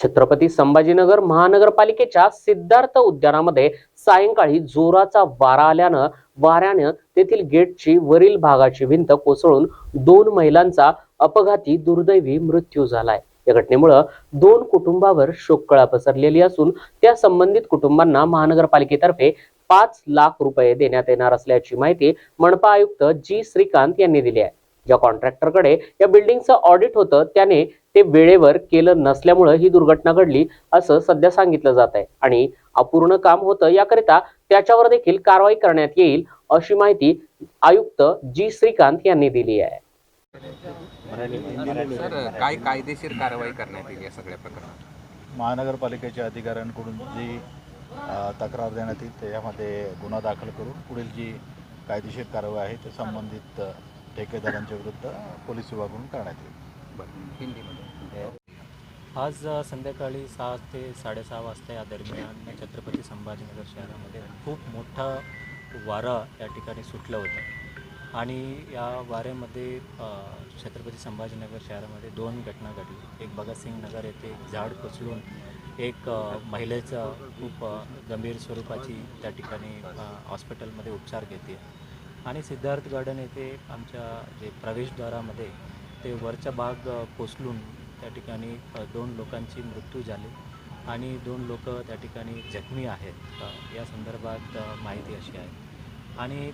छत्रपती संभाजीनगर महानगरपालिकेच्या सिद्धार्थ उद्यानामध्ये सायंकाळी जोराचा वारा आल्यानं वाऱ्यानं तेथील गेटची वरील भागाची भिंत कोसळून दोन महिलांचा अपघाती दुर्दैवी मृत्यू झालाय. या घटनेमुळं दोन कुटुंबावर शोककळा पसरलेली असून त्या संबंधित कुटुंबांना महानगरपालिकेतर्फे पाच लाख रुपये देण्यात येणार असल्याची माहिती मनपा आयुक्त जी श्रीकांत यांनी दिली आहे. ज्या कॉन्ट्रॅक्टरकडे या बिल्डिंगचं ऑडिट होतं त्याने ते वेळेवर केलं नसल्यामुळं ही दुर्घटना घडली असं सध्या सांगितलं जात आहे. आणि अपूर्ण काम होतं याकरिता त्याच्यावर देखील कारवाई करण्यात येईल अशी माहिती आयुक्त जी श्रीकांत यांनी दिली आहे. सर काय कायदेशीर कारवाई करण्यात येईल या सगळ्या प्रकरणात? महानगरपालिकेच्या अधिकाऱ्यांकडून जी तक्रार देण्यात येईल त्याच्यामध्ये गुन्हा दाखल करून पुढील जी कायदेशीर कारवाई आहे ते संबंधित ठेकेदारांच्या विरुद्ध पोलीस विभागाकडून करण्यात येईल. हिंदीमध्ये. आज संध्याकाळी सहा ते साडेसहा वाजता या दरम्यान छत्रपती संभाजीनगर शहरामध्ये खूप मोठा वारा या ठिकाणी सुटलं होतं. आणि या वाऱ्यामध्ये छत्रपती संभाजीनगर शहरामध्ये दोन घटना घडली. एक भगतसिंग नगर येथे झाड कोसळून एक महिलेचा खूप गंभीर स्वरूपाची त्या ठिकाणी हॉस्पिटलमध्ये उपचार घेते. आणि सिद्धार्थ गार्डन येथे आमच्या जे प्रवेशद्वारामध्ये ते वरचा भाग अ, कोसळून त्या ठिकाणी दोन लोकांची मृत्यू झाली आणि दोन लोक त्या ठिकाणी जखमी आहेत. या संदर्भात माहिती अशी आहे. आणि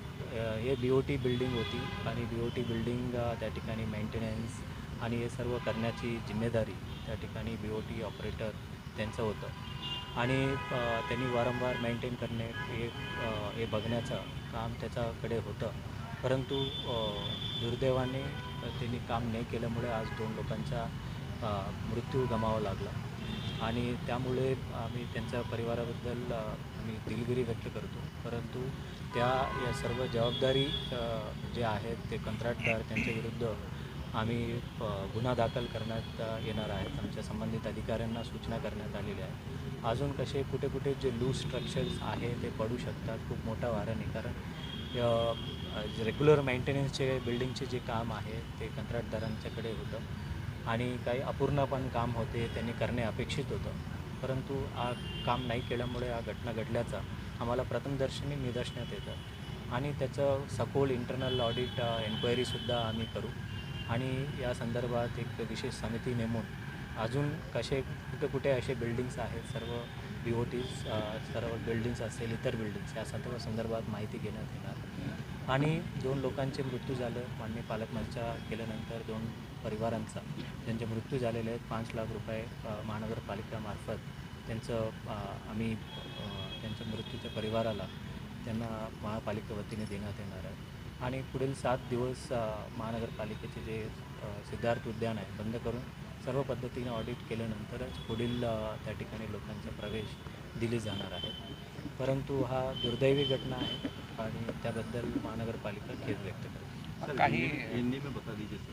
हे बी ओ टी बिल्डिंग होती आणि बी ओ टी बिल्डिंग त्या ठिकाणी मेंटेनन्स आणि हे सर्व करण्याची जिम्मेदारी त्या ठिकाणी बी ओ टी ऑपरेटर त्यांचं होतं. आणि त्यांनी वारंवार मेंटेन करणे हे हे बघण्याचं काम त्याच्याकडे होतं. परंतु दुर्दैवाने त्यांनी काम नाही केल्यामुळे आज दोन लोकांचा मृत्यू गमावा लागला. आणि त्यामुळे आम्ही त्यांच्या परिवाराबद्दल आम्ही दिलगिरी व्यक्त करतो. परंतु त्या या सर्व जबाबदारी जे आहेत ते कंत्राटदार त्यांच्याविरुद्ध आम्ही गुन्हा दाखल करण्यात येणार आहेत. आमच्या संबंधित अधिकाऱ्यांना सूचना करण्यात आलेल्या आहे. अजून कसे कुठे कुठे जे लूज स्ट्रक्चर्स आहे ते पडू शकतात खूप मोठा वाऱ्याने कारण रेग्युलर मेंटेनन्सचे बिल्डिंगचे जे काम आहे ते कंत्राटदारांच्याकडे होतं. आणि काही अपूर्ण पण काम होते त्यांनी करणे अपेक्षित होतं. परंतु हा काम नाही केल्यामुळे हा घटना घडल्याचा आम्हाला प्रथमदर्शनी निदर्शनात येतं. आणि त्याचं सखोल इंटरनल ऑडिट एन्क्वायरीसुद्धा आम्ही करू. आणि या संदर्भात एक विशेष समिती नेमून अजून कसे कुठे कुठे असे बिल्डिंग्स आहेत सर्व बी ओ टीज सर्व बिल्डिंग्स असेल इतर बिल्डिंग्स या सर्व संदर्भात माहिती घेण्यात येणार. आणि दोन लोकांचे मृत्यू झालं. माननीय पालकमंत्र्या केल्यानंतर दोन परिवारांचा. ज्यांचे मृत्यू झालेले आहेत पाच लाख रुपये महानगरपालिकामार्फत त्यांचं आम्ही त्यांच्या मृत्यूच्या परिवाराला त्यांना महापालिका वतीने देण्यात येणार आहे. आणि पुढील सात दिवस महानगरपालिकेचे जे सिद्धार्थ उद्यान आहे बंद करून सर्व पद्धतीने ऑडिट केल्यानंतरच पुढील त्या ठिकाणी लोकांचा प्रवेश दिली जाणार आहे. परंतु हा दुर्दैवी घटना आहे. आणि त्याबद्दल महानगरपालिका खेद व्यक्त करते. काही हिंदी में बता दीजिए सर.